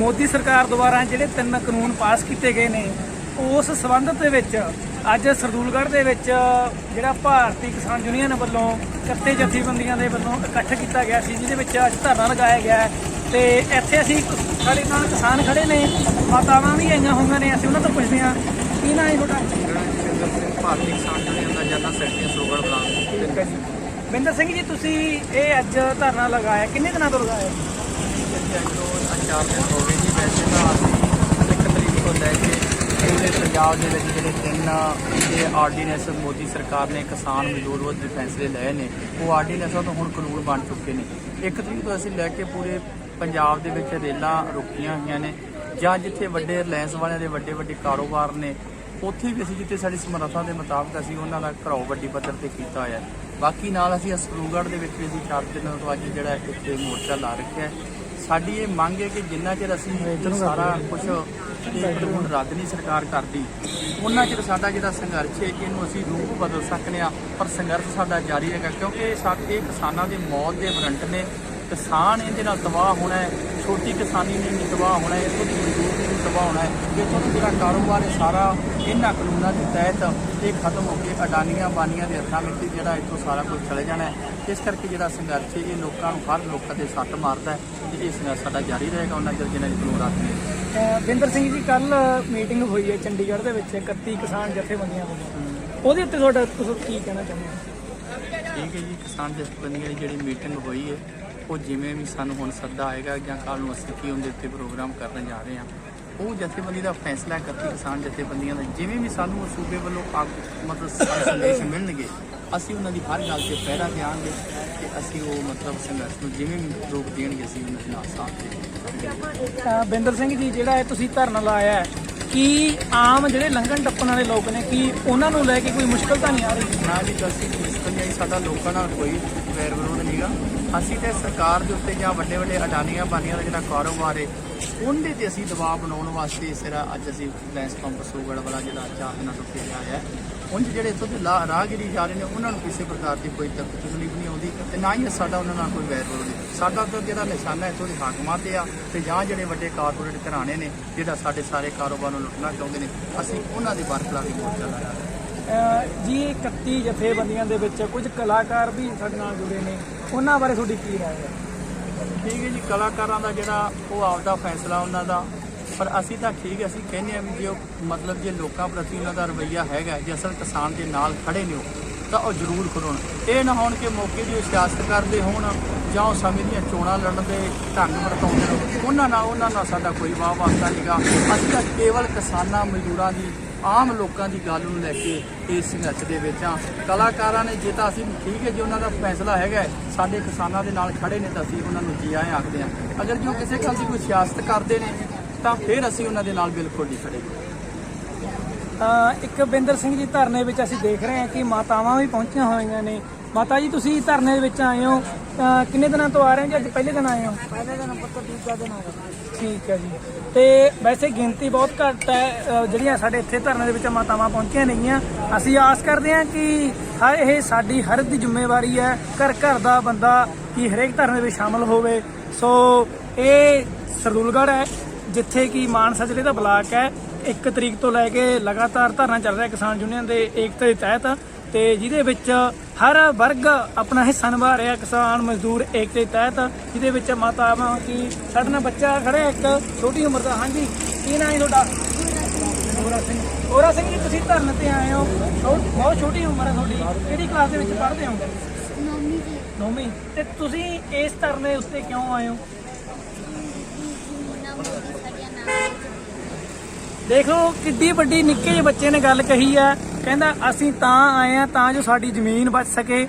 ਮੋਦੀ ਸਰਕਾਰ ਦੁਆਰਾ ਜਿਹੜੇ ਤਿੰਨ ਕਾਨੂੰਨ ਪਾਸ ਕੀਤੇ ਗਏ ਨੇ ਉਸ ਸਬੰਧ ਦੇ ਵਿੱਚ ਅੱਜ ਸਰਦੂਲਗੜ੍ਹ ਦੇ ਵਿੱਚ ਜਿਹੜਾ ਭਾਰਤੀ ਕਿਸਾਨ ਯੂਨੀਅਨ ਵੱਲੋਂ ਕੱਤੇ ਜਥੇਬੰਦੀਆਂ ਦੇ ਵੱਲੋਂ ਇਕੱਠ ਕੀਤਾ ਗਿਆ ਸੀ ਜਿਹਦੇ ਵਿੱਚ ਅੱਜ ਧਰਨਾ ਲਗਾਇਆ ਗਿਆ ਤੇ ਇੱਥੇ ਅਸੀਂ ਸਾਡੇ ਨਾਲ ਕਿਸਾਨ ਖੜੇ ਨੇ ਮਾਤਾਵਾਂ ਵੀ ਆਈਆਂ ਹੋਈਆਂ ਨੇ ਅਸੀਂ ਉਹਨਾਂ ਤੋਂ ਪੁੱਛਦੇ ਹਾਂ ਕੀ ਨਾਂ ਹੈ ਤੁਹਾਡਾ? ਭਾਰਤੀ ਕਿਸਾਨ ਯੂਨੀਅਨ ਦਾ general secretary Sogar block Binder Singh ji ਤੁਸੀਂ ਇਹ ਅੱਜ ਧਰਨਾ ਲਗਾਇਆ ਕਿੰਨੇ ਦਿਨਾਂ ਤੋਂ ਲਗਾਇਆ? ਅੱਜ ਤੋਂ ਚਾਰ ਦਿਨ ਹੋ ਗਏ ਜੀ, ਵੈਸੇ ਤਾਂ ਅਸੀਂ ਇੱਕ ਤਰੀਕ ਤੋਂ ਲੈ ਕੇ ਪੂਰੇ ਪੰਜਾਬ ਦੇ ਵਿੱਚ ਜਿਹੜੇ ਤਿੰਨ ਇਹ ਆਰਡੀਨੈਂਸ ਮੋਦੀ ਸਰਕਾਰ ਨੇ, ਕਿਸਾਨ ਮਜ਼ਦੂਰ ਵਿਰੁੱਧ ਫੈਸਲੇ ਲਏ ਨੇ, ਉਹ ਆਰਡੀਨੈਂਸਾਂ ਤੋਂ ਹੁਣ ਕਾਨੂੰਨ ਬਣ ਚੁੱਕੇ ਨੇ ਇੱਕ ਤਰੀਕ ਤੋਂ ਅਸੀਂ ਲੈ ਕੇ ਪੂਰੇ ਪੰਜਾਬ ਦੇ ਵਿੱਚ ਰੇਲਾਂ ਰੁਕੀਆਂ ਹੋਈਆਂ ਨੇ, ਜਾਂ ਜਿੱਥੇ ਵੱਡੇ ਰਿਲਾਇੰਸ ਵਾਲਿਆਂ ਦੇ ਵੱਡੇ ਵੱਡੇ ਕਾਰੋਬਾਰ ਨੇ, ਉੱਥੇ ਵੀ ਅਸੀਂ ਜਿੱਥੇ ਸਾਡੀ ਸਮਰੱਥਾ ਦੇ ਮੁਤਾਬਕ ਅਸੀਂ ਉਹਨਾਂ ਦਾ ਘਰਾਓ ਵੱਡੀ ਪੱਧਰ ਤੇ ਕੀਤਾ ਹੋਇਆ ਬਾਕੀ ਨਾਲ ਅਸੀਂ ਸਰੂਗੜ੍ਹ ਦੇ ਵਿੱਚ ਵੀ ਅਸੀਂ ਚਾਰ ਦਿਨ ਤੋਂ ਅੱਜ ਜਿਹੜਾ ਇੱਥੇ ਮੋਰਚਾ ਲਾ ਰੱਖਿਆ ਹੈ। ਸਾਡੀ ਇਹ ਮੰਗ ਹੈ ਕਿ ਜਿੰਨਾ ਚਿਰ ਅਸੀਂ ਇਹ ਸਾਰਾ ਕੁਝ ਕਾਨੂੰਨ ਰੱਦ ਨਹੀਂ ਸਰਕਾਰ ਕਰਦੀ ਉਹਨਾਂ ਚਿਰ ਸਾਡਾ ਜਿਹੜਾ ਸੰਘਰਸ਼ ਹੈ ਇਹਨੂੰ ਅਸੀਂ ਰੂਪ ਬਦਲ ਸਕਨੇ ਆ ਪਰ ਸੰਘਰਸ਼ ਸਾਡਾ ਜਾਰੀ ਰਹੇਗਾ ਕਿਉਂਕਿ ਸਾਡੇ ਕਿਸਾਨਾਂ ਦੇ ਮੌਤ ਦੇ ਵਾਰੰਟ ਨੇ ਕਿਸਾਨ ਇਹਦੇ ਨਾਲ ਤਬਾਹ ਹੋਣਾ ਹੈ ਛੋਟੀ ਕਿਸਾਨੀ ਨੇ ਨਹੀਂ ਤਬਾਹ ਹੋਣਾ ਹੈ ਇੱਥੋਂ ਦੀ ਮਜ਼ਦੂਰ ਨੇ ਤਬਾਹ ਹੋਣਾ ਹੈ ਇੱਥੋਂ ਦਾ ਜਿਹੜਾ ਕਾਰੋਬਾਰ ਹੈ ਸਾਰਾ ਇਹਨਾਂ ਕਾਨੂੰਨਾਂ ਦੇ ਤਹਿਤ ਇਹ ਖਤਮ ਹੋ ਕੇ ਅਡਾਨੀਆਂ ਬਾਨੀਆਂ ਦੇ ਹੱਥਾਂ ਵਿੱਚ ਜਿਹੜਾ ਇੱਥੋਂ ਸਾਰਾ ਕੁਝ ਚਲੇ ਜਾਣਾ ਹੈ। ਇਸ ਕਰਕੇ ਜਿਹੜਾ ਸੰਘਰਸ਼ ਹੈ ਇਹ ਲੋਕਾਂ ਨੂੰ ਹਰ ਲੋਕਾਂ ਦੇ ਸੱਟ ਮਾਰਦਾ ਹੈ ਤੇ ਇਹ ਸੰਘਰਸ਼ ਸਾਡਾ ਜਾਰੀ ਰਹੇਗਾ ਉਹਨਾਂ ਚਿਰ ਜਿੰਨਾ ਕਾਨੂੰਨ ਰੱਦ ਨਹੀਂ ਬਿੰਦਰ ਸਿੰਘ ਜੀ ਕੱਲ ਮੀਟਿੰਗ ਹੋਈ ਹੈ ਚੰਡੀਗੜ੍ਹ ਦੇ ਵਿੱਚ 31 ਕਿਸਾਨ ਜਥੇਬੰਦੀਆਂ ਵੱਲੋਂ। ਉਹਦੇ ਉੱਤੇ ਤੁਹਾਡਾ ਤੁਸੀਂ ਕੀ ਕਹਿਣਾ ਚਾਹੁੰਦੇ ਹੋ? ਠੀਕ ਹੈ ਜੀ ਕਿਸਾਨ ਜਥੇਬੰਦੀਆਂ ਦੀ ਜਿਹੜੀ ਮੀਟਿੰਗ ਹੋਈ ਹੈ ਉਹ ਜਿਵੇਂ ਵੀ ਸਾਨੂੰ ਹੁਣ ਸੱਦਾ ਆਏਗਾ ਜਾਂ ਕੱਲ ਨੂੰ ਅਸੀਂ ਕੀ ਉਹਦੇ ਉੱਤੇ ਪ੍ਰੋਗਰਾਮ ਕਰਨ ਜਾ ਰਹੇ ਹਾਂ ਉਹ ਜਥੇਬੰਦੀ ਦਾ ਫੈਸਲਾ ਇਕੱਤੀ ਕਿਸਾਨ ਜਥੇਬੰਦੀਆਂ ਦਾ ਜਿਵੇਂ ਵੀ ਸਾਨੂੰ ਉਹ ਸੂਬੇ ਵੱਲੋਂ ਆਗ- ਮਤਲਬ ਸੰਦੇਸ਼ ਮਿਲਣਗੇ ਅਸੀਂ ਉਹਨਾਂ ਦੀ ਹਰ ਗੱਲ ਤੇ ਪਹਿਰਾ ਦਿਆਂਗੇ ਤੇ ਅਸੀਂ ਉਹ ਮਤਲਬ ਸੰਘਰਸ਼ ਨੂੰ ਜਿਵੇਂ ਵੀ ਰੂਪ ਦੇਣਗੇ ਅਸੀਂ ਉਹਨਾਂ ਦੇ ਨਾਲ ਸਾਥ ਦੇਵਾਂਗੇ। ਅਹ ਬਿੰਦਰ ਸਿੰਘ ਜੀ ਜਿਹੜਾ ਇਹ ਤੁਸੀਂ ਧਰਨਾ ਲਾਇਆ ਹੈ ਕੀ ਆਮ ਜਿਹੜੇ ਲੰਘਣ ਟੱਪਣ ਵਾਲੇ ਲੋਕ ਨੇ ਕੀ ਉਹਨਾਂ ਨੂੰ ਲੈ ਕੇ ਕੋਈ ਮੁਸ਼ਕਲ ਤਾਂ ਨਹੀਂ ਆ ਰਹੀ? ਨਾ ਜੀ ਅਸੀਂ ਮੁਸ਼ਕਲ ਨਹੀਂ ਸਾਡਾ ਲੋਕਾਂ ਨਾਲ ਕੋਈ ਵੈਰ ਵਿਰੋਧ ਨਹੀਂਗਾ ਅਸੀਂ ਤੇ ਸਰਕਾਰ ਦੇ ਉੱਤੇ ਜਾਂ ਵੱਡੇ ਵੱਡੇ ਅਡਾਨੀਆਂ ਬਾਨੀਆਂ ਦਾ ਜਿਹੜਾ ਕਾਰੋਬਾਰ ਹੈ ਉਹਦੇ ਤੇ ਅਸੀਂ ਦਬਾਅ ਬਣਾਉਣ ਵਾਸਤੇ ਸਿਰਾ ਅੱਜ ਅਸੀਂ ਲੈਂਸ ਪੰਪ ਸੂਗੜ ਵਾਲਾ ਜਿਹੜਾ ਚਾਹ ਇਹਨਾਂ ਤੋਂ ਭੇਜਿਆ ਹੈ। ਉਂਝ ਜਿਹੜੇ ਇੱਥੋਂ ਦੇ ਲਾ- ਰਾਹਗੀਰੀ ਜਾ ਰਹੇ ਨੇ, ਉਹਨਾਂ ਨੂੰ ਕਿਸੇ ਪ੍ਰਕਾਰ ਦੀ ਕੋਈ ਤਕ- ਤਕਲੀਫ ਨਹੀਂ ਆਉਂਦੀ ਤੇ ਨਾ ਹੀ ਸਾਡਾ ਉਹਨਾਂ ਨਾਲ ਕੋਈ ਵੈਰ ਵਿਰੋਧ ਹੈ ਸਾਡਾ ਤਾਂ ਜਿਹੜਾ ਨਿਸ਼ਾਨਾ ਇੱਥੋਂ ਦੇ ਹਾਕਮਾਂ ਤੇ ਆ ਤੇ ਜਾਂ ਜਿਹੜੇ ਵੱਡੇ ਕਾਰਪੋਰੇਟ ਘਰਾਣੇ ਨੇ, ਜਿਹੜਾ ਸਾਡੇ ਸਾਰੇ ਕਾਰੋਬਾਰ ਨੂੰ ਲੁੱਟਣਾ ਚਾਹੁੰਦੇ ਨੇ, ਅਸੀਂ ਉਹਨਾਂ ਦੇ ਬਰਖਲਾਫ ਹੀ ਮੋਰਚਾ ਲਾਇਆ ਜੀ ਇਹ 31 ਜਥੇਬੰਦੀਆਂ ਦੇ ਵਿੱਚ ਕੁਝ ਕਲਾਕਾਰ ਵੀ ਸਾਡੇ ਨਾਲ ਜੁੜੇ ਨੇ। ਉਹਨਾਂ ਬਾਰੇ ਤੁਹਾਡੀ ਕੀ ਰਾਏ ਹੈ? ਠੀਕ ਹੈ ਜੀ, ਕਲਾਕਾਰਾਂ ਦਾ ਜਿਹੜਾ ਉਹ ਆਪਦਾ ਫੈਸਲਾ ਉਹਨਾਂ ਦਾ। ਪਰ ਅਸੀਂ ਤਾਂ ਠੀਕ ਅਸੀਂ ਕਹਿੰਦੇ ਆ ਵੀ ਜੇ ਉਹ ਮਤਲਬ ਜੇ ਲੋਕਾਂ ਪ੍ਰਤੀ ਉਹਨਾਂ ਦਾ ਰਵੱਈਆ ਹੈਗਾ ਜੇ ਅਸਲ ਕਿਸਾਨ ਦੇ ਨਾਲ ਖੜੇ ਨੇ ਉਹ ਤਾਂ ਉਹ ਜ਼ਰੂਰ ਖੜੋਣ ਇਹ ਨਾ ਹੋਣ ਕਿ ਮੌਕੇ ਦੀ ਉਹ ਸਿਆਸਤ ਕਰਦੇ ਹੋਣ ਜਾਂ ਉਹ ਸਮੇਂ ਦੀਆਂ ਚੋਣਾਂ ਲੜਨ ਦੇ ਢੰਗ ਵਰਤਾਉਂਦੇ ਨੇ ਉਹਨਾਂ ਨਾਲ ਉਹਨਾਂ ਨਾਲ ਸਾਡਾ ਕੋਈ ਵਾਹ ਵਾਸਤਾ ਨਹੀਂਗਾ ਅਸੀਂ ਤਾਂ ਕੇਵਲ ਕਿਸਾਨਾਂ, ਮਜ਼ਦੂਰਾਂ ਦੀ, ਆਮ ਲੋਕਾਂ ਦੀ ਗੱਲ ਨੂੰ ਲੈ ਕੇ ਇਸ ਸੰਘਰਸ਼ ਦੇ ਵਿੱਚ ਆ ਕਲਾਕਾਰਾਂ ਨੇ ਜੇ ਤਾਂ ਅਸੀਂ ਠੀਕ ਹੈ, ਜੇ ਉਹਨਾਂ ਦਾ ਫੈਸਲਾ ਹੈਗਾ, ਸਾਡੇ ਕਿਸਾਨਾਂ ਦੇ ਨਾਲ ਖੜੇ ਨੇ ਤਾਂ ਅਸੀਂ ਉਹਨਾਂ ਨੂੰ ਜੀ ਆਏ ਆਖਦੇ ਆ ਅਗਰ ਜੋ ਕਿਸੇ ਗੱਲ ਦੀ ਕੋਈ ਸਿਆਸਤ ਕਰਦੇ ਨੇ, ਤਾਂ ਫਿਰ ਅਸੀਂ ਉਹਨਾਂ ਦੇ ਨਾਲ ਬਿਲਕੁਲ ਨਹੀਂ ਖੜੇ ਇੱਕ ਬਿੰਦਰ ਸਿੰਘ ਜੀ ਧਰਨੇ ਵਿੱਚ ਅਸੀਂ ਦੇਖ ਰਹੇ ਹਾਂ ਕਿ ਮਾਤਾਵਾਂ ਵੀ ਪਹੁੰਚੀਆਂ ਹੋਈਆਂ ਨੇ। ਮਾਤਾ ਜੀ ਤੁਸੀਂ ਧਰਨੇ ਦੇ ਵਿੱਚ ਆਏ ਹੋ। ਕਿੰਨੇ ਦਿਨਾਂ ਤੋਂ ਆ ਰਹੇ ਹੋ ਜੀ? ਅੱਜ ਪਹਿਲੇ ਦਿਨ ਆਏ ਹੋ? ਪਹਿਲੇ ਦਿਨ ਪੁੱਤ ਦੂਜਾ ਦਿਨ ਆ ਠੀਕ ਹੈ ਜੀ। ਤੇ ਵੈਸੇ ਗਿਣਤੀ ਬਹੁਤ ਘੱਟ ਹੈ ਜਿਹੜੀਆਂ ਸਾਡੇ ਇੱਥੇ ਧਰਨੇ ਦੇ ਵਿੱਚ ਮਾਤਾਵਾਂ ਪਹੁੰਚੀਆਂ ਨੇਗੀਆਂ। ਅਸੀਂ ਆਸ ਕਰਦੇ ਹਾਂ ਕਿ ਹਰ ਇਹ ਸਾਡੀ ਹਰ ਦੀ ਜ਼ਿੰਮੇਵਾਰੀ ਹੈ ਘਰ ਘਰ ਦਾ ਬੰਦਾ ਕਿ ਹਰੇਕ ਧਰਨੇ ਵਿੱਚ ਸ਼ਾਮਲ ਹੋਵੇ। ਸੋ ਇਹ ਸਰਦੂਲਗੜ੍ਹ ਹੈ ਜਿੱਥੇ ਕਿ ਮਾਨਸਾ ਜ਼ਿਲ੍ਹੇ ਦਾ ਬਲਾਕ ਹੈ। 1 ਤਰੀਕ ਤੋਂ ਲੈ ਕੇ ਲਗਾਤਾਰ ਧਰਨਾ ਚੱਲ ਰਿਹਾ ਕਿਸਾਨ ਯੂਨੀਅਨ ਦੇ ਏਕਤਾ ਦੇ ਤਹਿਤ ਤੇ ਜਿਹਦੇ ਵਿੱਚ ਹਰ ਵਰਗ ਆਪਣਾ ਹਿੱਸਾ ਨਿਭਾ ਰਿਹਾ ਕਿਸਾਨ ਮਜ਼ਦੂਰ ਏਕਤਾ ਦੇ ਤਹਿਤ ਜਿਹਦੇ ਵਿੱਚ ਮਾਤਾਵਾਂ ਕੀ ਸਾਡੇ ਨਾਲ ਬੱਚਾ ਖੜਿਆ ਇੱਕ ਛੋਟੀ ਉਮਰ ਦਾ ਹਾਂਜੀ ਕੀ ਨਾਂ ਹੈ ਤੁਹਾਡਾ? ਹੋਰਾ ਸਿੰਘ। ਹੋਰਾ ਸਿੰਘ ਜੀ ਤੁਸੀਂ ਧਰਨੇ ਤੇ ਆਏ ਹੋ। ਬਹੁਤ ਛੋਟੀ ਉਮਰ ਹੈ ਤੁਹਾਡੀ। ਕਿਹੜੀ ਕਲਾਸ ਦੇ ਵਿੱਚ ਪੜ੍ਹਦੇ ਹੋ? ਨੌਮੀ ਦੀ ਨੌਵੀਂ। ਤੇ ਤੁਸੀਂ ਇਸ ਧਰਨੇ ਉੱਤੇ ਕਿਉਂ ਆਏ ਹੋ ਨਾ ਮੋਦੀ ਸਾਡੀਆਂ ਨਾਮ ਦੇਖ ਲਓ, ਕਿੱਡੀ ਵੱਡੀ ਨਿੱਕੇ ਜਿਹੇ ਬੱਚੇ ਨੇ ਗੱਲ ਕਹੀ ਆ ਕਹਿੰਦਾ, ਅਸੀਂ ਤਾਂ ਆਏ ਆ ਤਾਂ ਜੋ ਸਾਡੀ ਜ਼ਮੀਨ ਬਚ ਸਕੇ।